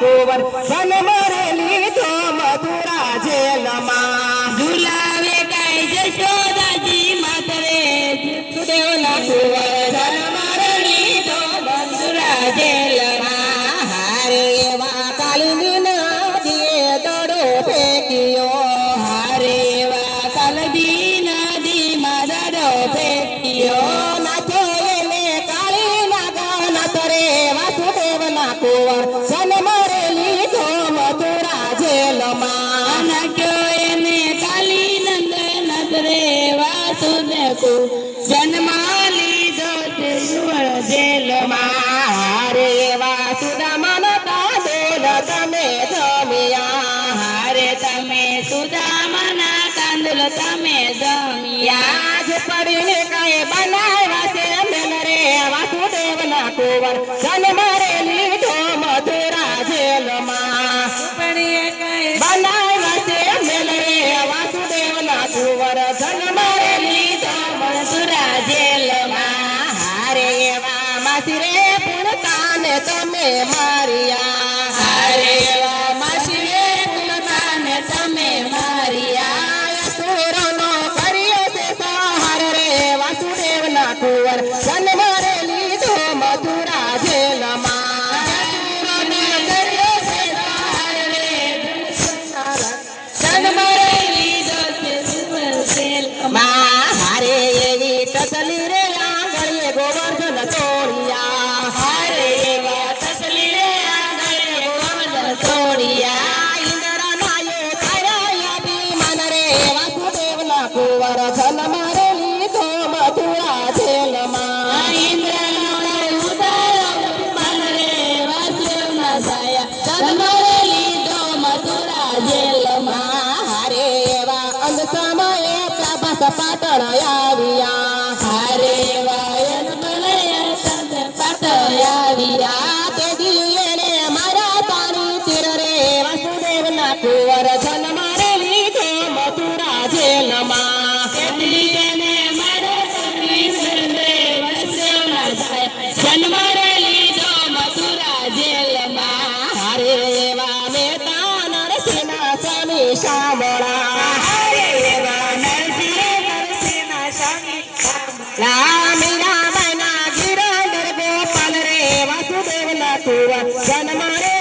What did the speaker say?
કુંવર જન્મ રે લીધો મધુરા જેલમાં એને કાળી નાગા કુંવર રે લીધો જેલમાં. એને નંદ નદરે વાસુદેવ જન્મ લીધો તે જેલમાં. હારે એવા સુદામન તાંદોલ તમે જમ્યા હારે તમે સુદામના કાંદુલ તમે જમ્યા યાજ પડીને કઈ બનાવ્યા છે મેલ રે વાસુદેવના કુંવર. જન્મ મારે લીધો મધુરા જેલમાં. પડીએ બનાવ્યા છે રે વાસુદેવના કુંવર. જન્મ રે લીધો મથુરા જેલમાં. હારે એવા માસી રે પુણતાને તમે મારિયા. એવી ટસલી રે આંગળીએ ગોવર્ધન તોડિયા હારે એવા તસલી રે આંગળે ગોવર્ધન તોડિયા ઇન્દ્રનાયે કર્યા અભિમાન રે વાસુદેવના કુંવર જન્મ રે લીધો મથુરા જેલમાં ઇન્દ્રનો અંધ સમયે પ્રભાસ પાટણ આવ્યા. હરે વાયન તે દિવ્યને મારા તીર રે. વાસુદેવના કુંવર જન્મ રે લીધો, મથુરા જેલમાં. રે લીધો જેલમાં. હારે એવા મેતા નરસિંહના સ્વામી શામળા. tua, sana mare